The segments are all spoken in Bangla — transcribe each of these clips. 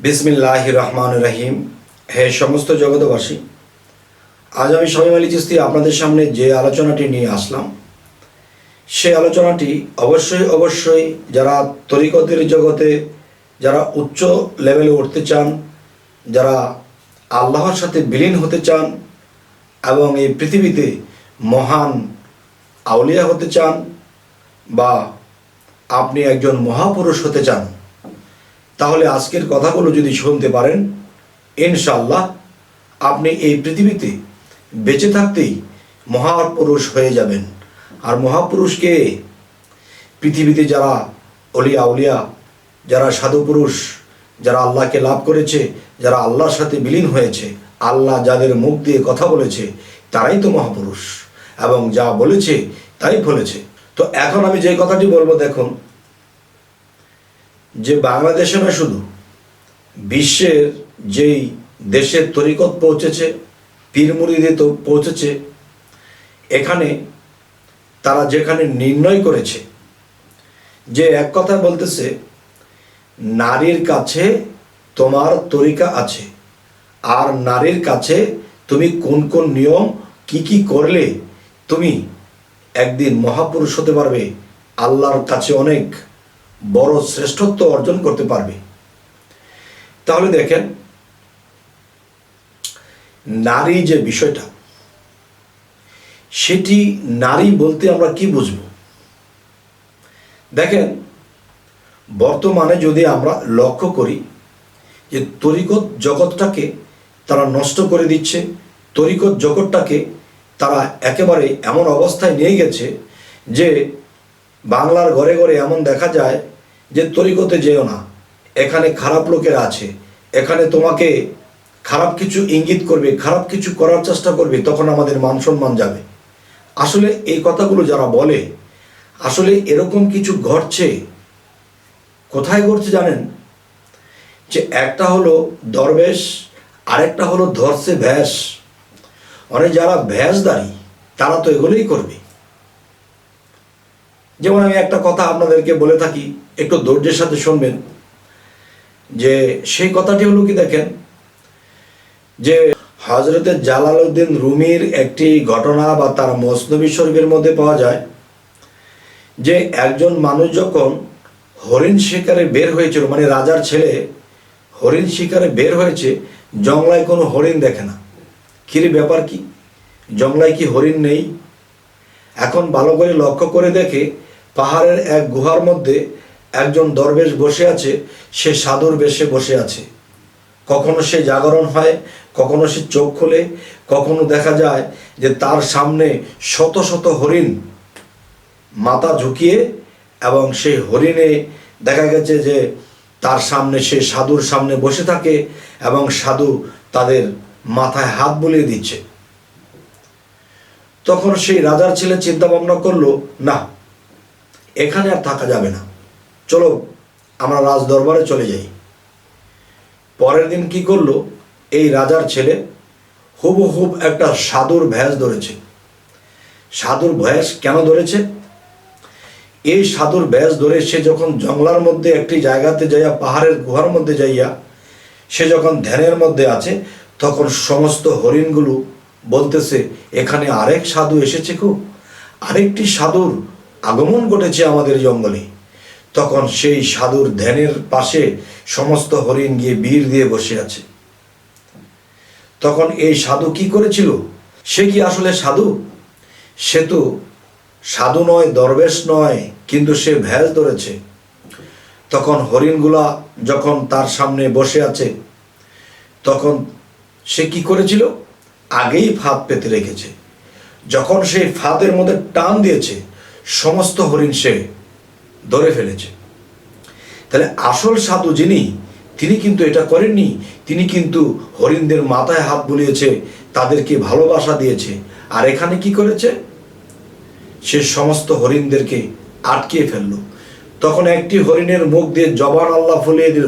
বিসমিল্লাহ রহমান রহিম। হে সমস্ত জগতবাসী আজ আমি স্বামী আলী চিস্তি আপনাদের সামনে যে আলোচনাটি নিয়ে আসলাম সেই আলোচনাটি অবশ্যই অবশ্যই যারা তরিকতের জগতে যারা উচ্চ লেভেলে উঠতে চান, যারা আল্লাহর সাথে বিলীন হতে চান এবং এই পৃথিবীতে মহান আউলিয়া হতে চান বা আপনি একজন মহাপুরুষ হতে চান তাহলে আজকের কথাগুলো যদি শুনতে পারেন ইনশাল্লাহ আপনি এই পৃথিবীতে বেঁচে থাকতেই মহাপুরুষ হয়ে যাবেন। আর মহাপুরুষকে পৃথিবীতে যারা অলিয়া উলিয়া, যারা সাধু পুরুষ যারা আল্লাহকে লাভ করেছে, যারা আল্লাহর সাথে বিলীন হয়েছে, আল্লাহ যাদের মুখ দিয়ে কথা বলেছে, তারাই তো মহাপুরুষ। এবং যা বলেছে, তাই ফলেছে। তো এখন আমি যে কথাটি বলব, দেখুন যে বাংলাদেশে না শুধু, বিশ্বের যেই দেশের তরিকত পৌঁছেছে পীরমুরিদে তো পৌঁছেছে, এখানে তারা যেখানে নির্ণয় করেছে, যে এক কথা বলতেছে, নারীর কাছে তোমার তরিকা আছে, আর নারীর কাছে তুমি কোন কোন নিয়ম, কি কি করলে তুমি একদিন মহাপুরুষ হতে পারবে, আল্লাহর কাছে অনেক বড় শ্রেষ্ঠত্ব অর্জন করতে পারবে। তাহলে দেখেন, নারী যে বিষয়টা, সেটি নারী বলতে আমরা কি বুঝব? দেখেন, বর্তমানে যদি আমরা লক্ষ্য করি যে তরিকত জগৎটাকে তারা নষ্ট করে দিচ্ছে, তরিকত জগৎটাকে তারা একেবারে এমন অবস্থায় নিয়ে গেছে যে বাংলার ঘরে ঘরে এমন দেখা যায় যে তরিকতে যেও না। এখানে খারাপ লোকেরা আছে। এখানে তোমাকে খারাপ কিছু ইঙ্গিত করবে, খারাপ কিছু করার চেষ্টা করবে, তখন আমাদের মান সম্মান যাবে। আসলে এই কথাগুলো যারা বলে, আসলে এরকম কিছু ঘটছে, কোথায় ঘটছে জানেন? যে একটা হলো দরবেশ, আরেকটা হলো ধরছে ভ্যাস মানে যারা ভ্যাসদারি তারা তো এগুলোই করবে। যেমন আমি একটা কথা আপনাদেরকে বলে থাকি, একটু ধৈর্যের সাথে শুনবেন, যে সেই কথাটি হলো কি দেখেন, যে হজরতের জালালউদ্দিন রুমির একটি ঘটনা বা তার মসনবী শরীফের মধ্যে পাওয়া যায়, যে একজন মানুষ যখন হরিণ শিকারে বের হয়েছিল মানে রাজার ছেলে হরিণ শিকারে বের হয়েছে, জংলায় কোনো হরিণ দেখে না। কিরে ব্যাপার কি? জংলায় কি হরিণ নেই? এখন ভালো করে লক্ষ্য করে দেখে পাহাড়ের এক গুহার মধ্যে একজন দরবেশ বসে আছে, সে সাধুর বেশে বসে আছে। কখনো সে জাগরণ হয়, কখনো সে চোখ খোলে, কখনো দেখা যায় যে তার সামনে শত শত হরিণ মাথা ঝুঁকিয়ে এবং সেই হরিণে দেখা গেছে যে তার সামনে সে সাধুর সামনে বসে থাকে এবং সাধু তাদের মাথায় হাত বুলিয়ে দিচ্ছে। তখন সেই রাজার ছেলে চিন্তা ভাবনা করল, না এখানে আর থাকা যাবে না। চলো, আমরা রাজ দরবারে চলে যাই। পরের দিন কি করল? এই রাজার ছেলে হুবহুব একটা সাধুর ভ্যাস ধরেছে। সাধুর ভ্যাস কেন ধরেছে? এই সাধুর ব্যাস ধরে সে যখন জঙ্গলার মধ্যে একটি জায়গাতে যাইয়া, পাহাড়ের গুহার মধ্যে যাইয়া, সে যখন ধ্যানের মধ্যে আছে, তখন সমস্ত হরিণগুলো বলতেছে, এখানে আরেক সাধু এসেছে খুব আরেকটি সাধুর আগমন ঘটেছে আমাদের জঙ্গলে। তখন সেই সাধুর ধ্যানের পাশে সমস্ত হরিণ গিয়ে বীর দিয়ে বসে আছে। তখন এই সাধু কি করেছিল? সে কি আসলে সাধু? সে তো সাধু নয়, দরবেশ নয়, কিন্তু সে ভ্যাল ধরেছে। তখন হরিণগুলা যখন তার সামনে বসে আছে, তখন সে কি করেছিল? আগেই ফাঁদ পেতে রেখেছে। যখন সেই ফাঁদের মধ্যে টান দিয়েছে সমস্ত হরিণ সে ধরে ফেলেছে। তাহলে আসল সাধু যিনি, তিনি কিন্তু এটা করেননি, তিনি কিন্তু হরিণদের মাথায় হাত বুলিয়েছে, তাদেরকে ভালোবাসা দিয়েছে। আর এখানে কি করেছে? সে সমস্ত হরিণদেরকে আটকিয়ে ফেলল। তখন একটি হরিণের মুখ দিয়ে জবান আল্লাহ ফুলিয়ে দিল।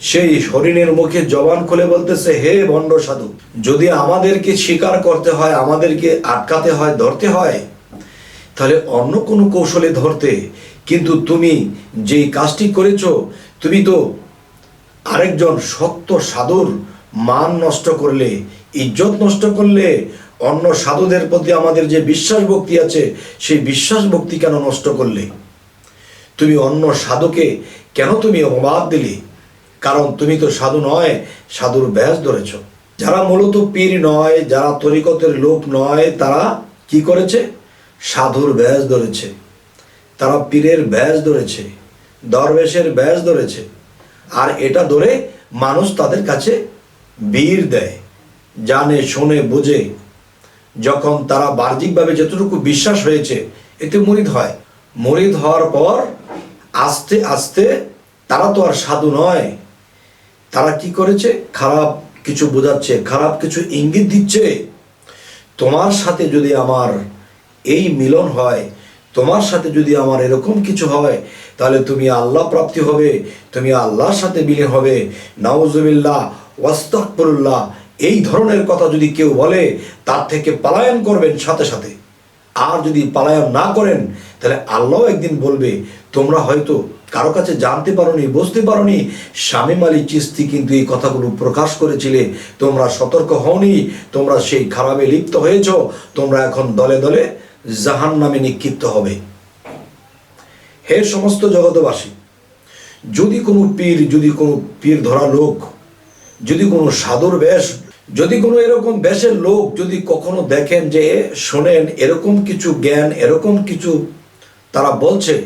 সেই হরিণের মুখে জবান খুলে বলতেছে, হে ভণ্ড সাধু, যদি আমাদেরকে স্বীকার করতে হয়, আমাদেরকে আটকাতে হয়, ধরতে হয় তাহলে অন্য কোনো কৌশলে ধরতে কিন্তু তুমি যেই কাজটি করেছ, তুমি তো আরেকজন সত্য সাধুর মান নষ্ট করলে, ইজ্জত নষ্ট করলে, অন্য সাধুদের প্রতি আমাদের যে বিশ্বাস ভক্তি আছে, সেই বিশ্বাস ভক্তি কেন নষ্ট করলে? তুমি অন্য সাধুকে কেন তুমি অবাদ দিলে? কারণ তুমি তো সাধু নয়, সাধুর ব্যাস ধরেছ। যারা মূলত পীর নয়, যারা তরিকতের লোক নয়, তারা কি করেছে? সাধুর ব্যাস ধরেছে তারা পীরের ব্যাস ধরেছে, দরবেশের ব্যাস ধরেছে। আর এটা ধরে মানুষ তাদের কাছে বীর দেয়, জানে, শোনে, বুঝে। যখন তারা বাহ্যিকভাবে যতটুকু বিশ্বাস হয়েছে, এতে মরিদ হয়। মরিদ হওয়ার পর আস্তে আস্তে তারা তো আর সাধু নয়। তারা কি করেছে? খারাপ কিছু বোঝাচ্ছে, খারাপ কিছু ইঙ্গিত দিচ্ছে। তোমার সাথে যদি আমার এই মিলন হয়। তোমার সাথে যদি আমার এরকম কিছু হয়, তাহলে তুমি আল্লাহ প্রাপ্তি হবে, তুমি আল্লাহর সাথে বিলীন হবে। নাউজুবিল্লাহ ওয়াস্তাকফিরুল্লাহ এই ধরনের কথা যদি কেউ বলে, তার থেকে পালায়ন করবেন সাথে সাথে। আর যদি পালায়ন না করেন, তাহলে আল্লাহ একদিন বলবে, তোমরা হয়তো কারও কাছে জানতে পারোনি, বুঝতে পারোনি। স্বামী আলী চিস্তি কিন্তু এই কথাগুলো প্রকাশ করেছিলে। তোমরা সতর্ক হওনি, তোমরা সেই খারাপে লিপ্ত হয়েছ, তোমরা এখন দলে দলে জাহান নামে নিক্ষিপ্ত হবে। হে সমস্ত জগতবাসী যদি কোনো পীর, যদি কোনো পীর ধরা লোক, যদি কোনো সাধুর বেশ, যদি কোনো এরকম বেশের লোক যদি কখনো দেখেন যে শোনেন এরকম কিছু জ্ঞান, এরকম কিছু তারা বলছে,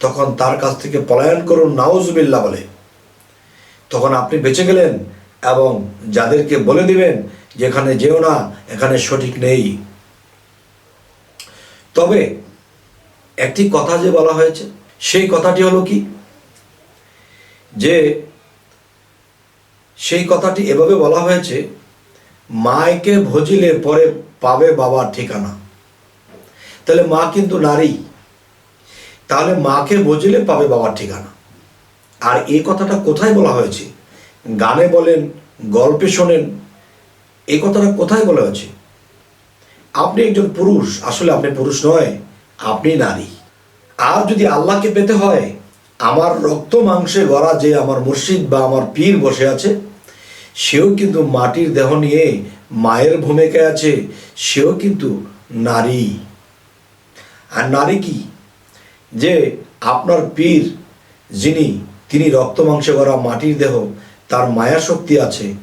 তখন তার কাছ থেকে পলায়ন করুন নাউজবিল্লা বলে। তখন আপনি বেঁচে গেলেন এবং যাদেরকে বলে দিবেন, যেখানে যেও না, এখানে সঠিক নেই। তবে একটি কথা যে বলা হয়েছে, সেই কথাটি হলো কি? যে সেই কথাটি এভাবে বলা হয়েছে মায়কে ভজিলে পরে পাবে বাবার ঠিকানা। তাহলে মা কিন্তু নারী। তাহলে মাকে ভজিলে পাবে বাবার ঠিকানা। আর এই কথাটা কোথায় বলা হয়েছে? গানে বলেন, গল্পে শোনেন, এই কথাটা কোথায় বলা হয়েছে? আপনি একজন পুরুষ, আসলে আপনি পুরুষ নয়, আপনি নারী। আর যদি আল্লাহকে পেতে হয়, আমার রক্ত মাংসে গড়া যে আমার মসজিদ বা আমার পীর বসে আছে, সেও কিন্তু মাটির দেহ নিয়ে মায়ের ভূমিকায় আছে, সেও কিন্তু নারী। আর নারী কি? যে আপনার পীর, যিনি, তিনি রক্ত মাংসে গড়া মাটির দেহ, তার মায়া শক্তি আছে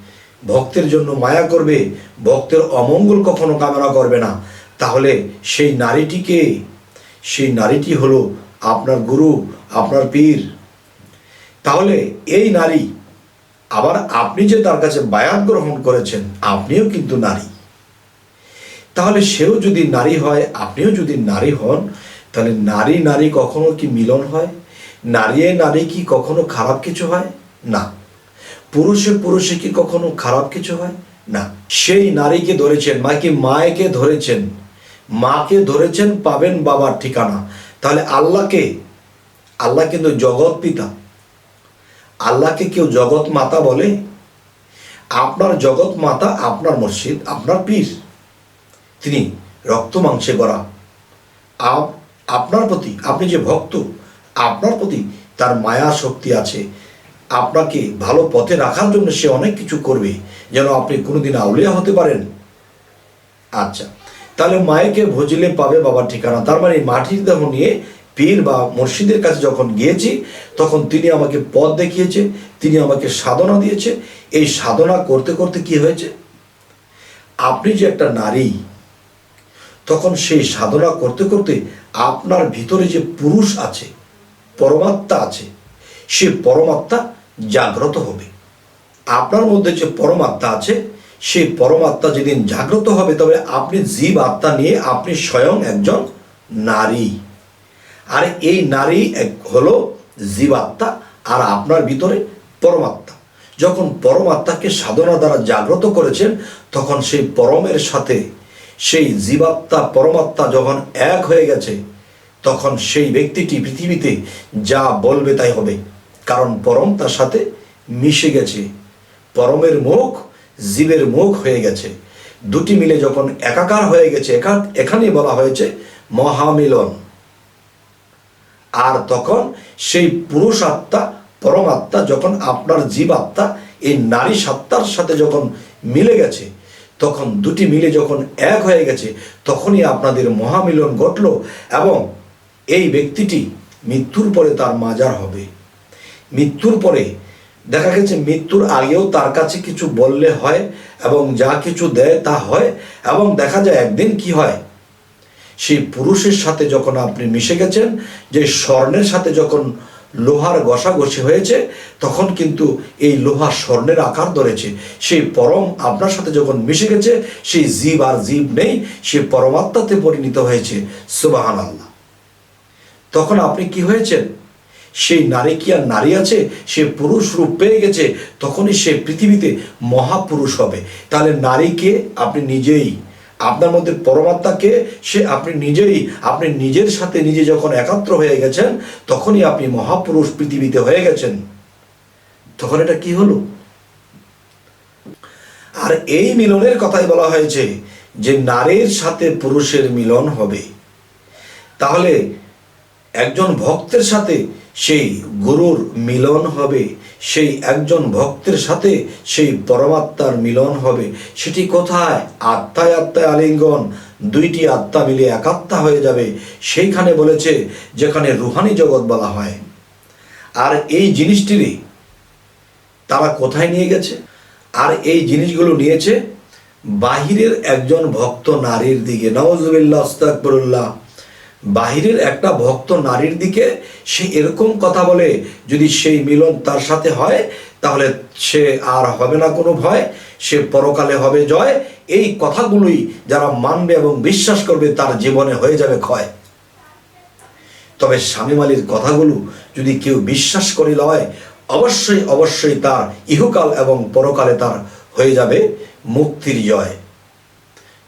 ভক্তের জন্য মায়া করবে, ভক্তের অমঙ্গল কখনো কামনা করবে না। তাহলে সেই নারীটিকে, সেই নারীটি হলো আপনার গুরু, আপনার পীর। তাহলে এই নারী, আবার আপনি যে তার কাছে বায়াত গ্রহণ করেছেন, আপনিও কিন্তু নারী। তাহলে সেও যদি নারী হয়, আপনিও যদি নারী হন, তাহলে নারী নারী কখনো কি মিলন হয়? নারী নারী কি কখনো খারাপ কিছু হয়? না। পুরুষে পুরুষে কি কখনো খারাপ কিছু হয়? না। সেই নারীকে ধরেছেন মা কি মায়েকে ধরেছেন। মাকে ধরেছেন, পাবেন বাবার ঠিকানা। তাহলে আল্লাহকে, আল্লাহ কিন্তু জগৎ পিতা। আল্লাহকে কেউ জগৎ মাতা বলে? আপনার জগৎ মাতা আপনার মসজিদ, আপনার পীর। তিনি রক্ত মাংসে গড়া আপ- আপনার প্রতি, আপনি যে ভক্ত, আপনার প্রতি তার মায়া শক্তি আছে। আপনাকে ভালো পথে রাখার জন্য সে অনেক কিছু করবে, যেন আপনি কোনোদিন আউলিয়া হতে পারেন। আচ্ছা তাহলে মায়েকে ভজিলে পাবে বাবার ঠিকানা। তার মানে মাটির দেহ নিয়ে পীর বা মসজিদের কাছে যখন গিয়েছি, তখন তিনি আমাকে পথ দেখিয়েছে, তিনি আমাকে সাধনা দিয়েছে। এই সাধনা করতে করতে কি হয়েছে? আপনি যে একটা নারী, তখন সেই সাধনা করতে করতে আপনার ভিতরে যে পুরুষ আছে, পরমাত্মা আছে, সে পরমাত্মা জাগ্রত হবে। আপনার মধ্যে যে পরমাত্মা আছে, সেই পরমাত্মা যেদিন জাগ্রত হবে, তবে আপনি জীব আত্মা নিয়ে আপনি স্বয়ং একজন নারী। আর এই নারী এক হলো জীবাত্মা আর আপনার ভিতরে পরমাত্মা। যখন পরমাত্মাকে সাধনা দ্বারা জাগ্রত করেছেন, তখন সেই পরমের সাথে সেই জীবাত্মা পরমাত্মা যখন এক হয়ে গেছে, তখন সেই ব্যক্তিটি পৃথিবীতে যা বলবে তাই হবে। কারণ পরম তার সাথে মিশে গেছে। পরমের মুখ জীবের মুখ হয়ে গেছে। দুটি মিলে যখন একাকার হয়ে গেছে, একা এখানেই বলা হয়েছে মহামিলন। আর তখন সেই পুরুষ আত্মা পরমাত্মা যখন আপনার জীব আত্মা, এই নারী সত্তার সাথে যখন মিলে গেছে, তখন দুটি মিলে যখন এক হয়ে গেছে, তখনই আপনাদের মহামিলন ঘটল এবং এই ব্যক্তিটি মৃত্যুর পরে তার মাজার হবে। মৃত্যুর পরে দেখা গেছে মৃত্যুর আগেও তার কাছে কিছু বললে হয় এবং যা কিছু দেয় তা হয় এবং দেখা যায় একদিন কি হয়? সেই পুরুষের সাথে যখন আপনি মিশে গেছেন, যে স্বর্ণের সাথে যখন লোহার ঘষাঘষি হয়েছে, তখন কিন্তু এই লোহা স্বর্ণের আকার ধরেছে। সেই পরম আপনার সাথে যখন মিশে গেছে, সেই জীব আর জীব নেই, সে পরমাত্মাতে পরিণত হয়েছে। সুবাহান আল্লাহ তখন আপনি কি হয়েছেন? সেই নারী কি আর নারী আছে? সে পুরুষ রূপ পেয়ে গেছে, তখনই সে পৃথিবীতে মহাপুরুষ হবে। তাহলে নারীকে আপনি নিজেই। আপনার মধ্যে পরমাত্মাকে সে আপনি নিজেই। আপনি নিজের সাথে নিজে যখন একাত্র হয়ে গেছেন, তখনই আপনি মহাপুরুষ পৃথিবীতে হয়ে গেছেন। তখন এটা কি হলো? আর এই মিলনের কথাই বলা হয়েছে যে নারীর সাথে পুরুষের মিলন হবে। তাহলে একজন ভক্তের সাথে সেই গুরুর মিলন হবে, সেই একজন ভক্তের সাথে সেই পরমাত্মার মিলন হবে। সেটি কোথায়? আত্মায় আত্মায় আলিঙ্গন, দুইটি আত্মা মিলে একাত্মা হয়ে যাবে। সেইখানে বলেছে, যেখানে রুহানি জগৎ বলা হয়। আর এই জিনিসটিরই তারা কোথায় নিয়ে গেছে? আর এই জিনিসগুলো নিয়েছে, বাহিরের একজন ভক্ত নারীর দিকে। নওয়াজুবিল্লাহ আস্তাকবরুল্লাহ বাহিরের একটা ভক্ত নারীর দিকে সে এরকম কথা বলে, যদি সেই মিলন তার সাথে হয়, তাহলে সে আর হবে না কোনো ভয়, সে পরকালে হবে জয়। এই কথাগুলোই যারা মানবে এবং বিশ্বাস করবে, তার জীবনে হয়ে যাবে ক্ষয়। তবে স্বামী মালির কথাগুলো যদি কেউ বিশ্বাস করে লয়, অবশ্যই অবশ্যই তার ইহুকাল এবং পরকালে তার হয়ে যাবে মুক্তির জয়।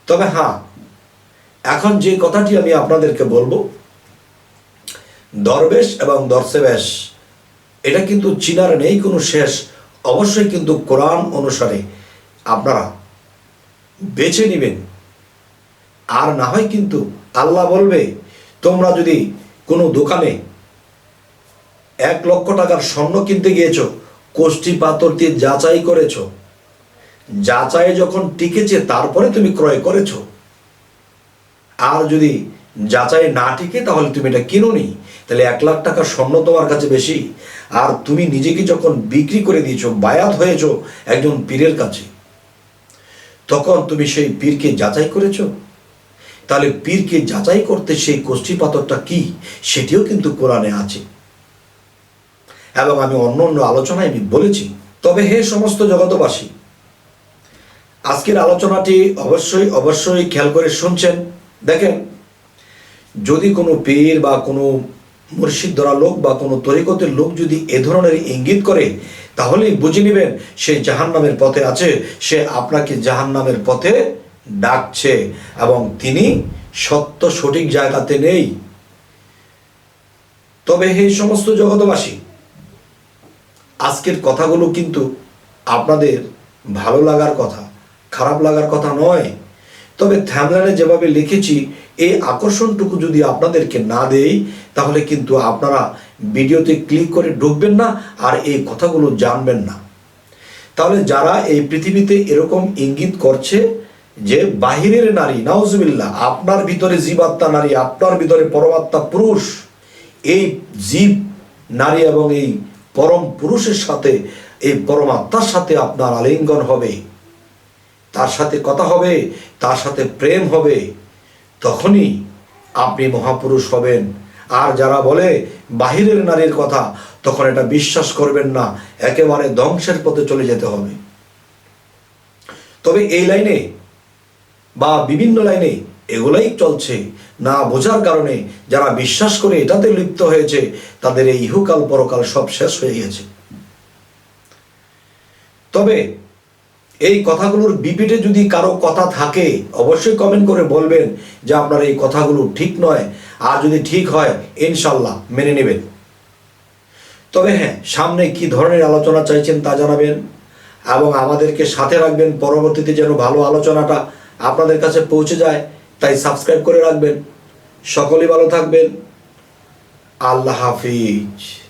তবে হ্যাঁ এখন যে কথাটি আমি আপনাদেরকে বলব, দরবেশ এবং দর্শেবেশ এটা কিন্তু চিনার নেই কোনো শেষ। অবশ্যই কিন্তু কোরআন অনুসারে আপনারা বেছে নেবেন। আর না হয় কিন্তু আল্লাহ বলবে, তোমরা যদি কোনো দোকানে এক লক্ষ টাকার স্বর্ণ কিনতে গিয়েছ কোষ্ঠী পাথর দিয়ে যাচাই করেছ, যাচাই যখন টিকেছে, তারপরে তুমি ক্রয় করেছ আর যদি যাচাই না টিকে তাহলে তুমি এটা কিনো নি তাহলে এক লাখ টাকা স্বর্ণ তোমার কাছে বেশি। আর তুমি নিজেকে যখন বিক্রি করে দিয়েছ, বায়াত হয়েছো একজন পীরের কাছে, তখন তুমি সেই পীরকে যাচাই করেছ? তাহলে পীরকে যাচাই করতে সেই কোষ্ঠী পাথরটা কি, সেটিও কিন্তু কোরআনে আছে। এবং আমি অন্য অন্য আলোচনায় আমি বলেছি, তবে হে সমস্ত জগতবাসী আজকের আলোচনাটি অবশ্যই অবশ্যই খেয়াল করে শুনছেন। দেখেন, যদি কোনো পীর বা কোনো মুর্শিদ ধরা লোক বা কোনো তরিকতের লোক যদি এ ধরনের ইঙ্গিত করে, তাহলেই বুঝে নেবেন সে জাহান নামের পথে আছে, সে আপনাকে জাহান নামের পথে ডাকছে এবং তিনি সত্য সঠিক জায়গাতে নেই। তবে এই সমস্ত জগতবাসী আজকের কথাগুলো কিন্তু আপনাদের ভালো লাগার কথা, খারাপ লাগার কথা নয়। তবে থ্যামলানে যেভাবে লিখেছি, এই আকর্ষণটুকু যদি আপনাদেরকে না দেই, তাহলে কিন্তু আপনারা ভিডিওতে ক্লিক করে ঢুকবেন না আর এই কথাগুলো জানবেন না। তাহলে যারা এই পৃথিবীতে এরকম ইঙ্গিত করছে যে বাহিরের নারী, নাউজুবিল্লাহ, আপনার ভিতরে জীবাত্মা নারী, আপনার ভিতরে পরমাত্মা পুরুষ, এই জীব নারী এবং এই পরম পুরুষের সাথে, এই পরমাত্মার সাথে আপনার আলিঙ্গন হবে। তার সাথে কথা হবে, তার সাথে প্রেম হবে, তখনই আপনি মহাপুরুষ হবেন। আর যারা বলে বাহিরের নারীর কথা, তখন এটা বিশ্বাস করবেন না, একেবারে ধ্বংসের পথে চলে যেতে হবে। তবে এই লাইনে বা বিভিন্ন লাইনে এগুলাই চলছে। না বোঝার কারণে যারা বিশ্বাস করে এটাতে লিপ্ত হয়েছে, তাদের এই ইহুকাল পরকাল সব শেষ হয়ে গেছে তবে এই কথাগুলোর বিপিটে যদি কারও কথা থাকে, অবশ্যই কমেন্ট করে বলবেন যে আপনার এই কথাগুলো ঠিক নয়। আর যদি ঠিক হয় ইনশাল্লাহ মেনে নেবেন। তবে হ্যাঁ সামনে কি ধরনের আলোচনা চাইছেন তা জানাবেন এবং আমাদেরকে সাথে রাখবেন। পরবর্তীতে যেন ভালো আলোচনাটা আপনাদের কাছে পৌঁছে যায়, তাই সাবস্ক্রাইব করে রাখবেন। সকলেই ভালো থাকবেন। আল্লাহ হাফিজ।